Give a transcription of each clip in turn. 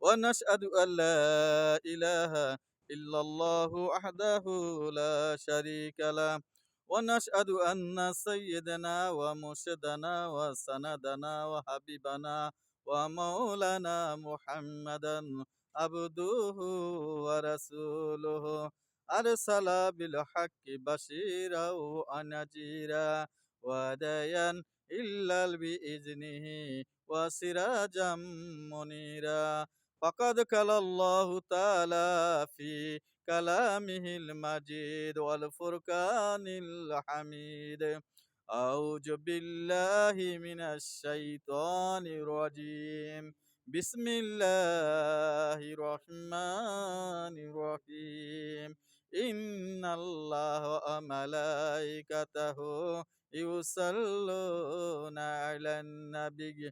ونشهد أن لا إله إلا الله وحده لا شريك له ونشهد أن سيدنا ومرشدنا وسندنا وحبيبنا ومولانا محمدا عبده ورسوله أرسل بالحق بشيرا ونذيرا وديا إلا بإذنه وسراجا منيرا فقد قال الله تعالى في كلامه المجيد والفرقان الحميد أعوذ بالله من الشيطان الرجيم بسم الله الرحمن الرحيم إن الله وملائكته يصلون على النبي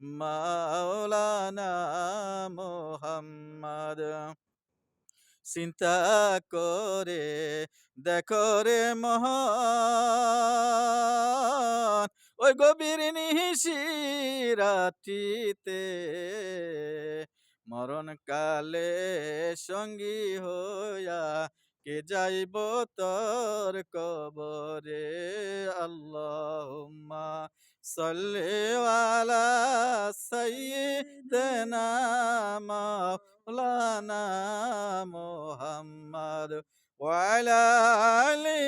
মাওলানা মোহাম্মদ। চিন্তা করে দেখো রে মহান, ওই গভীর নিহিসি রাত্রিতে মরণকালে সঙ্গী হইয়া কে যাইব তোর কবরে? আল্লাহ সাল্লি আলা সাইয়্যিদিনা মাওলানা মুহাম্মদ ওয়ালা আলি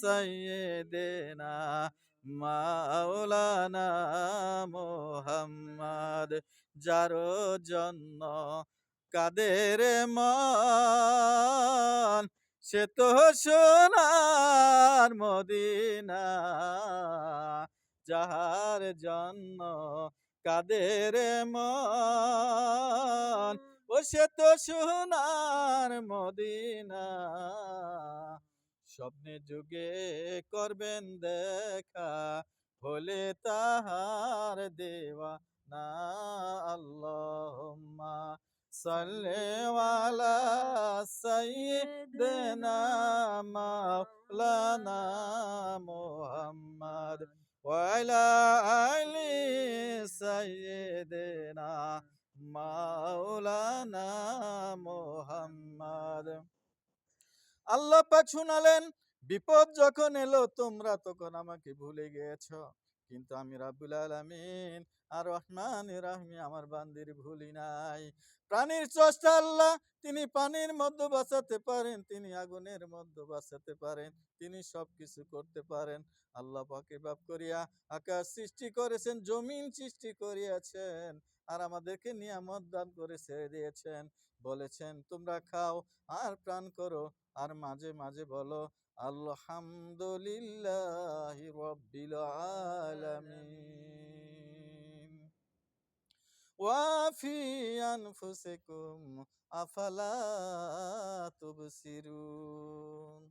সাইয়্যিদিনা মাওলানা মুহাম্মদ, যার জন্য কাদের মন? সে তো সোনার মদিনা। যাহার জন্য কাদের মন? ও সে তো সোনার মদিনা। স্বপ্নে যুগে করবেন দেখা হলে তাহার দেওয়া না আল্লাহুম্মা সাল্লি আলা সাইয়্যিদিনা মাওলানা মুহাম্মদ। ওয়ালা আলি سيدنا মাওলানা মুহাম্মদ। আল্লাহ পাক শুনালেন, বিপদ যখন এলো তোমরা তখন আমাকে ভুলে গিয়েছো। কিন্তু আমি রাব্বুল আলামিন আর রহমান রাহমি আমার বান্দির ভুলি নাই। প্রাণীর স্রষ্টা আল্লাহ, তিনি পানির মধ্যে বাঁচাতে পারেন, তিনি আগুনের মধ্যে বাঁচাতে পারেন, তিনি সব কিছু করতে পারেন। আল্লাহ পাকে বাপ করিয়া আকাশ সৃষ্টি করেছেন, জমিন সৃষ্টি করিয়াছেন আর আমাদেরকে নিয়ামত দান করে ছেড়ে দিয়েছেন। বলেছেন, তোমরা খাও আর প্রাণ করো আর মাঝে মাঝে বলো আলহামদুলিল্লাহ রব্বিল আলামিন। ওয়াফি আনফুসিকুম আফালা তুবসিরুন।